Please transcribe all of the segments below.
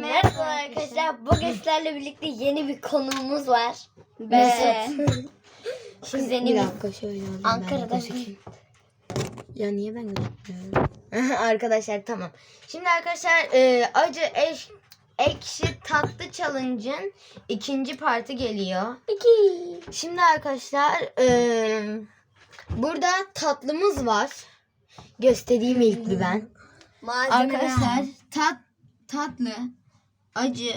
merhaba arkadaşlar. Bugün sizlerle birlikte yeni bir konuğumuz var. Be. Şimdi Bir benim dakika şöyle alayım ben Ankara'da gözükeyim. Ya niye ben gözükmüyorum? arkadaşlar tamam. Şimdi arkadaşlar e, acı eş, ekşi tatlı challenge'ın ikinci parti geliyor. iki. Şimdi arkadaşlar e, burada tatlımız var. Göstereyim ilk bir ben. Arkadaşlar tat tatlı, acı,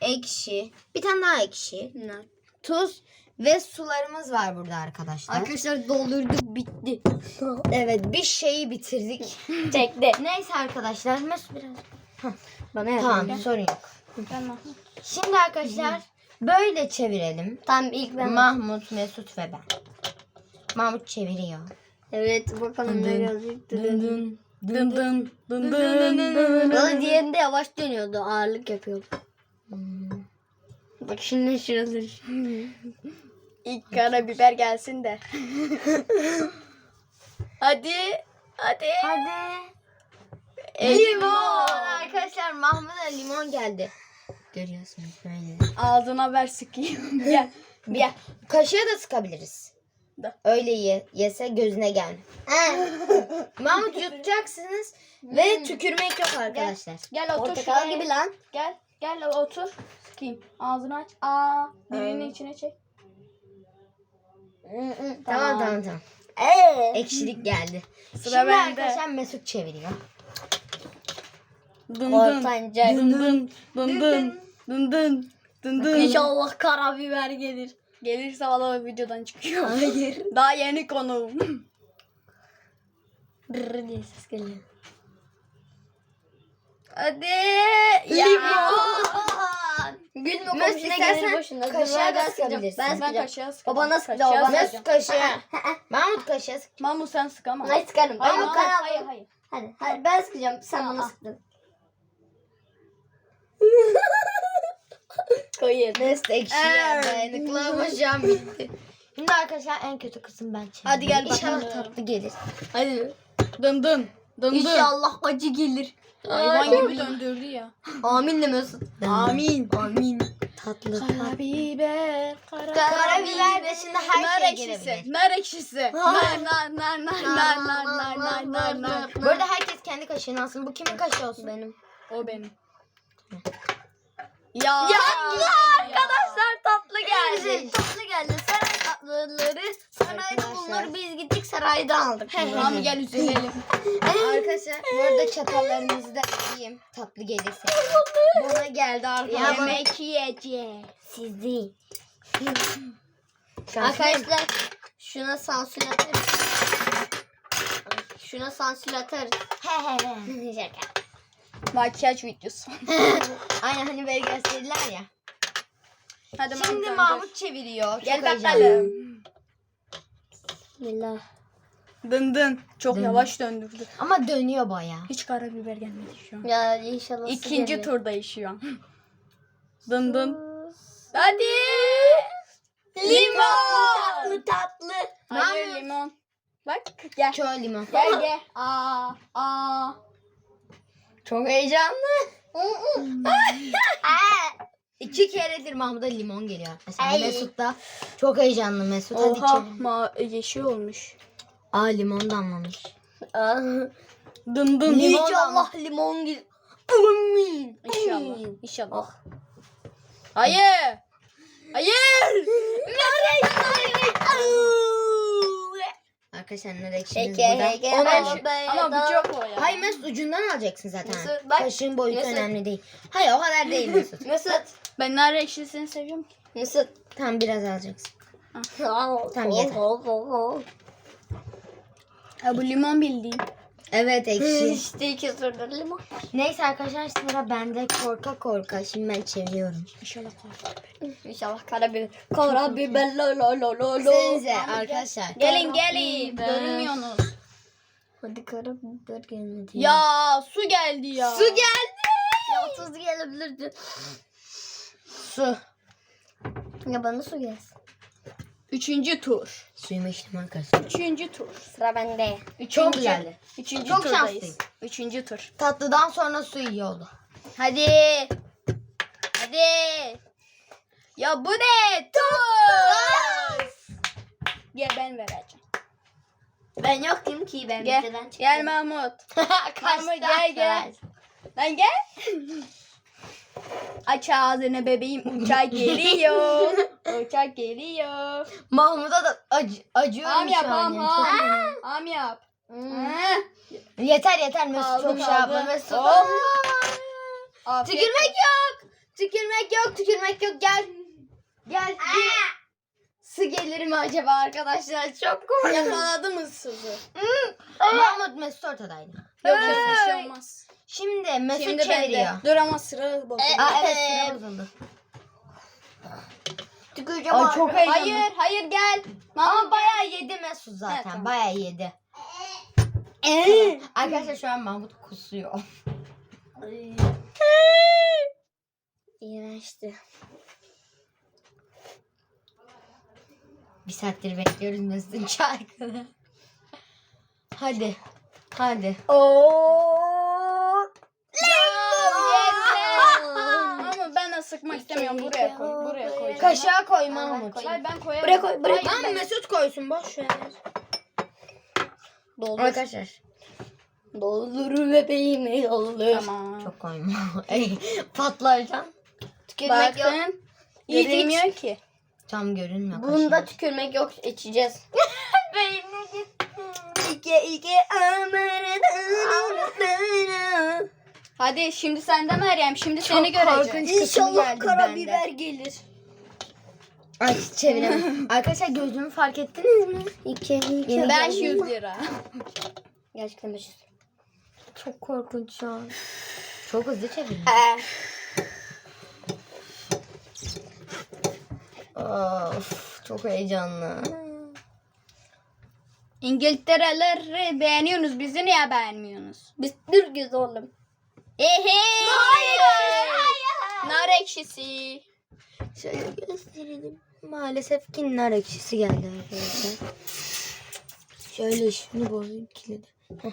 ekşi, bir tane daha ekşi, tuz ve sularımız var burada arkadaşlar. Arkadaşlar doldurduk bitti. Evet bir şeyi bitirdik. Çekti. Neyse arkadaşlar Mesut biraz. Bana yardım Tamam et. sorun yok. Tamam. Şimdi arkadaşlar böyle çevirelim. Tamam ilk ben. Mahmut, Mesut ve ben. Mahmut çeviriyor. evet bakalım ne dın. Dın dın dın dın Bana diğerinde yavaş dönüyordu. Ağırlık yapıyordu. Bak şimdi şurası. İlk karabiber gelsin de. hadi. Hadi. Hadi. E, Limon. Arkadaşlar Mahmut'a limon geldi. Görüyorsunuz böyle. Ağzına ver sıkayım. Gel. Bir kaşığı da sıkabiliriz. Da. Öyle ye, yese gözüne gel. Mahmut yutacaksınız ve tükürmek yok arkadaşlar. Gel otur Portakal şuraya. gibi lan. Gel. Gel otur. Sıkayım. Ağzını aç. Aa. Dilini içine çek. Tamam tamam tamam. Ee. Ekşilik geldi. Sıra Şimdi bende. arkadaşlar Mesut çeviriyor. Dın dın Ortanca. dın dın dın dın dın dın dın dın. İnşallah karabiber gelir. Gelirse valla videodan çıkıyor. Hayır. Daha yeni konuğum. Brrr diye ses geliyor. Hadi. Ya. Gülme komşuna istersen boşuna. kaşığa da sıkabilirsin. Ben Ben kaşığa sıkacağım. Babana sık. Kaşığa Babana Mesut kaşığa. Mahmut kaşığa sık. Mahmut sen sık ama. Hayır sıkarım. Hayır, Hayır, hayır, hayır, hayır, Hadi, hadi ben sıkacağım. Sen bana sıktın. Koyayım. Mesut ekşiye Evet. dayanıklı ama şu an bitti. Şimdi arkadaşlar en kötü kısım ben çeviriyorum. Hadi gel İnşallah bakalım. tatlı gelir. Hadi. Dın dın dın dın. İnşallah acı gelir. Hayvan gibi döndürdü ya. Amin de Mesut. Amin. Amin. Tatlı. Karabiber, Karabiber dışında her nar şey girebilir. Nar ekşisi. Nar nar nar nar nar nar nar nar nar nar. Bu arada herkes kendi kaşığını alsın. Bu kimin kaşığı olsun? Benim. O benim. Ya, Ya. arkadaşlar tatlı geldi. Tatlı geldi. Saray tatlıları. Sarayda bunları biz gittik sarayda aldık. Tamam gel üzerelim. Arkadaşlar bu arada çatallarınızı da yiyeyim. Tatlı gelirse. Bana geldi arkadaşlar. Yemek yiyeceğiz. siz değil. Arkadaşlar şuna sansür atarız. Şuna sansür atarız. Şaka. Makyaj videosu. Aynen hani böyle gösterirler ya. Hadi Şimdi. Mahmut çeviriyor. Gel Çok bakalım. Bismillah. Dın dın. Çok Dın. yavaş döndürdü. Ama dönüyor baya. Hiç karabiber gelmedi şu an. Ya inşallah İkinci gelir. turdayız şu an. Dın dın. Hadi. Limon. Tatlı tatlı. Hayır Mahmut. limon. Bak gel. Şöyle limon. Gel gel. Aa, aa. Çok heyecanlı. Aa, İki keredir Mahmut'a limon geliyor. Mesela Ay. Mesut da çok heyecanlı Mesut. Hadi Oha çevir. ma yeşil olmuş. Aa limon damlamış. aa. Dın dın. İnşallah limon gelir. Amin. İnşallah. İnşallah. Hayır. Hayır. Arkadaşlar nar ekşimiz Peki, burada. peki. Ona Ama ben- Ama bu çok o ya. Hayır Mesut ucundan alacaksın zaten. Mesut, bak. Kaşığın boyutu Mesut. önemli değil. Hayır o kadar değil Mesut. Mesut. Ben nar ekşisini seviyorum ki. Mesut. Tam biraz alacaksın. Tamam yeter. Ha bu limon bildiğin. Evet ekşi. İşte iki limon. Neyse arkadaşlar sıra bende korka korka. Şimdi ben çeviriyorum. İnşallah karabiber. İnşallah karabiber. Karabiber la la la la la. Size arkadaşlar. Gelin gelin. Görünmüyorsunuz. Hadi karabiber gelmedi. Ya su geldi ya. Su geldi. Ya tuz gelebilirdi. Su. Ya bana su gelsin. Üçüncü tur. Suyumu içtim arkadaşlar. Üçüncü tur. Sıra bende. Üçüncü, Çok güzeldi. Üçüncü Çok turdayız. şanslıyım. Üçüncü tur. Tatlıdan sonra su iyi oldu. Hadi. Hadi. Ya bu ne? Tuz. Gel ben vereceğim. Ben yoktum ki ben Gel. videodan çıktım. Gel Mahmut. Mahmut gel gel. Lan gel. Aç ağzını bebeğim uçak geliyor. uçak geliyor. Mahmut'a da acı, acıyorum Am yap şu an. am yani. Çok am. yap. Hmm. Ha. Yeter yeter Mesut Kaldı, çok şey kaldı. yapma Mesut. Oh. Afiyet Tükürmek yok. Tükürmek yok. Tükürmek yok. Gel. Gel. Su gelir mi acaba arkadaşlar? Çok korkuyorum. Yakaladı mı sizi? Mahmut Mesut ortadaydı. Yok yok bir şey olmaz. Şimdi Mesut Şimdi çeviriyor. Dur ama sıra bozuldu. Aa evet sıra bozuldu. Tüküreceğim Ay abi. çok heyecanlı. Hayır hayır gel. Ama Mahmut bayağı yedi Mesut zaten. Evet, tamam. Bayağı yedi. Arkadaşlar şu an Mahmut kusuyor. İğrençti. Bir saattir bekliyoruz Mesut'un şarkını. Hadi. Hadi. Oo. Ama sıkmak istemiyorum. Buraya koy. Buraya koy. Kaşığa koy Mahmut. Hayır ben koyarım. Buraya koy, buraya koy. ben- Mesut koysun boş ver. Doldur. Arkadaşlar Doldur bebeğimi doldur. Tamam. çok koyma. Ey, Patlayacaksın. Tükürmek yok. Bakın. Yiyilmiyor ki. Tam görünmüyor. Bunda kaşığın. tükürmek yok içeceğiz. İki iki Hadi şimdi sende Meryem. Şimdi seni Çok göreceğiz. korkunç. kısmı geldi bende. gelir. Ay çeviremem. Arkadaşlar gözümü fark ettiniz mi? İki, iki. 500 lira. Gerçekten 500. Çok korkunç şu an. Çok hızlı çevirdim. Of, çok heyecanlı. İngiltere'leri beğeniyorsunuz. Bizi niye beğenmiyorsunuz? Biz Türk'üz oğlum. Ehe. Hayır. Nar ekşisi. Şöyle gösterelim. Maalesef ki nar ekşisi geldi arkadaşlar. Şöyle şunu bozayım kilidi. Heh.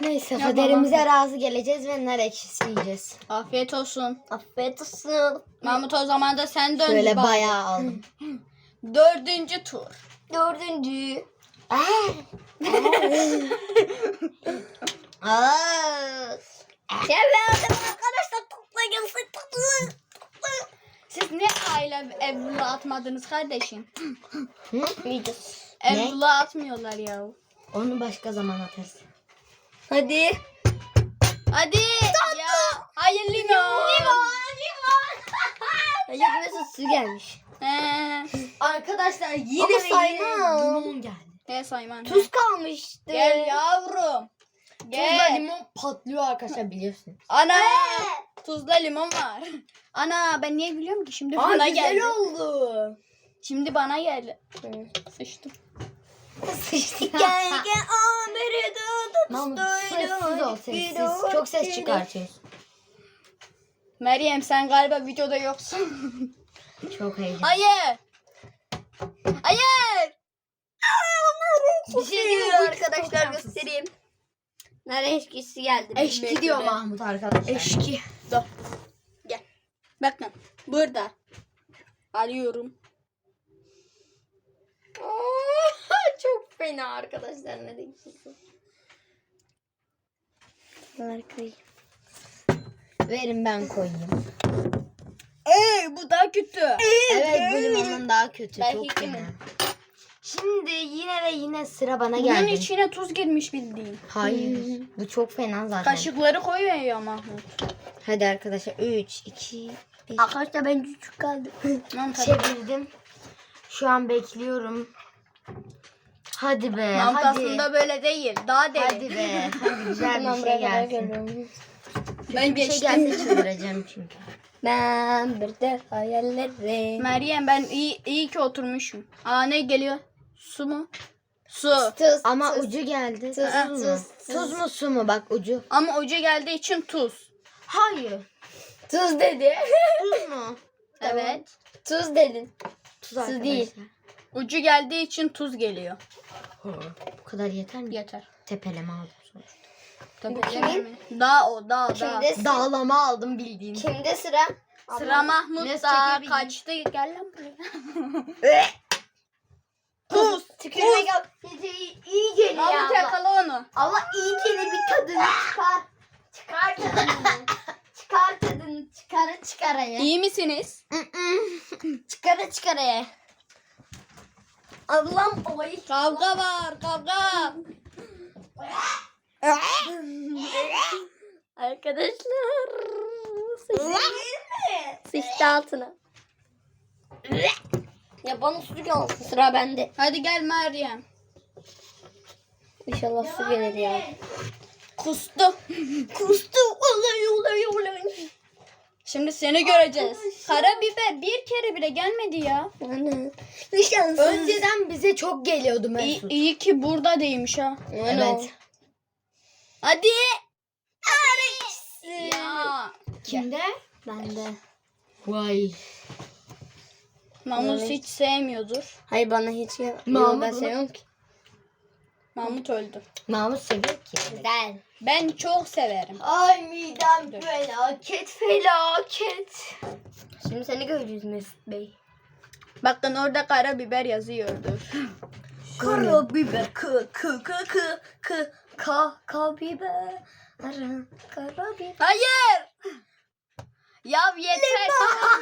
Neyse Ya kaderimize razı geleceğiz ve nar ekşisi yiyeceğiz. Afiyet olsun. Afiyet olsun. Mahmut o zaman da sen dön. Şöyle bak. bayağı aldım. Dördüncü tur. Dördüncü. Aa, Seviyorum arkadaşlar toplayın toplayın. Siz ne aile evluluğa atmadınız kardeşim? Ne? Evluluğa atmıyorlar ya. onu başka zaman atarız. Hadi. Hadi. Ya. Hayır limon. Hayır Mesut su gelmiş. Ee, Arkadaşlar yine Ama yine limon geldi. he sayman. he. Tuz kalmıştı. Gel yavrum. Tuzla Gel. limon patlıyor arkadaşlar biliyorsunuz. Ana. Tuzla limon var. Ana ben niye biliyorum ki şimdi Aa, bana güzel geldi. oldu. Şimdi bana geldi. Sıçtım. Sıçtık. Gel gel amere Mahmut sessiz ol sessiz. Çok ses çıkartıyorsun. Meryem sen galiba videoda yoksun. Çok heyecanlı. Hayır. Hayır. Bir şey diyor arkadaşlar göstereyim. Nare eşkisi geldi. Eşki diyor Mahmut arkadaşlar. Eşki. Dur. Gel. Bakın. Burada. Alıyorum. Çok fena arkadaşlar nare eşkisi. Arkayı. Verin ben koyayım. Ey bu daha kötü. Evet bu limonun daha kötü. Ben çok fena. Şimdi yine ve yine sıra bana Bunun geldi. içine tuz girmiş bildiğin. Hayır. Bu çok fena zaten. Kaşıkları koyuyor ya Mahmut. Hadi arkadaşlar 3, 2, 1. Arkadaşlar ben küçük kaldım. Tabii. Çevirdim. Şu an bekliyorum. Hadi be. Mahmut hadi. aslında böyle değil. Daha deli. Hadi be. Hadi güzel bir şey gelsin. Ben Bir şey geçtim. gelse çıldıracağım çünkü. Ben bir de hayallerim. Meryem ben iyi, iyi ki oturmuşum. Aa ne geliyor? Su mu? Su. Tuz. Ama tuz. ucu geldi. Tuz, Tuz, mu? tuz, Tuz mu su mu? Bak ucu. Ama ucu geldiği için tuz. Hayır. Tuz dedi. Tuz mu? Evet. Tuz dedin. Tuz Su değil. Ucu geldiği için tuz geliyor. Bu kadar yeter mi? Yeter. Tepeleme aldım sonra. Tabii kimin? Daha o daha. Kimde, Dağlama aldım bildiğin. kimde sıra? Sıra Mahmut da kaçtı. Gel lan buraya. Tuz. Tükürme gel. İyi, iyi geliyor Mahmut ama. yakala onu. Ama iyi geliyor bir tadını çıkar. Çıkar tadını. çıkar tadını. Çıkara çıkara ye. İyi misiniz? çıkara çıkara ye. Ablam oy. Kavga var kavga. Arkadaşlar. Sıçtı, sıçtı altına. Ya bana su gelsin sıra bende. Hadi gel Meryem. İnşallah su gelir ya. Kustu. Kustu olay olay olay. Şimdi seni göreceğiz. Karabiber bir kere bile gelmedi ya. Ana. Nişansız. Önceden bize çok geliyordu İyi, Mesut. iyi ki burada değilmiş ha. Evet. Hadi. Ya. Kimde? Bende. Vay. Mahmut Evet. hiç sevmiyordur. Hayır bana hiç ya. Mahmut Yo, ben bunu- seviyorum ki. Mahmut öldü. Mahmut seviyor ki. Güzel. Ben çok severim. Ay midem felaket felaket. Şimdi seni göreceğiz Mesut Bey. Bakın orada karabiber yazıyordur. Karabiber kı kı kı kı kı ka ka biber. Karabiber. Hayır. Ya yeter.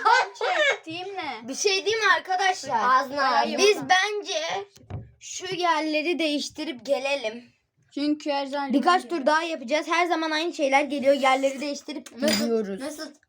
Ben çektiğim ne? Bir şey diyeyim mi arkadaşlar? Ağzına. Biz bence şu yerleri değiştirip gelelim. Çünkü her zaman Birkaç tur daha yapacağız. Her zaman aynı şeyler geliyor. Yerleri değiştirip gidiyoruz. Mesut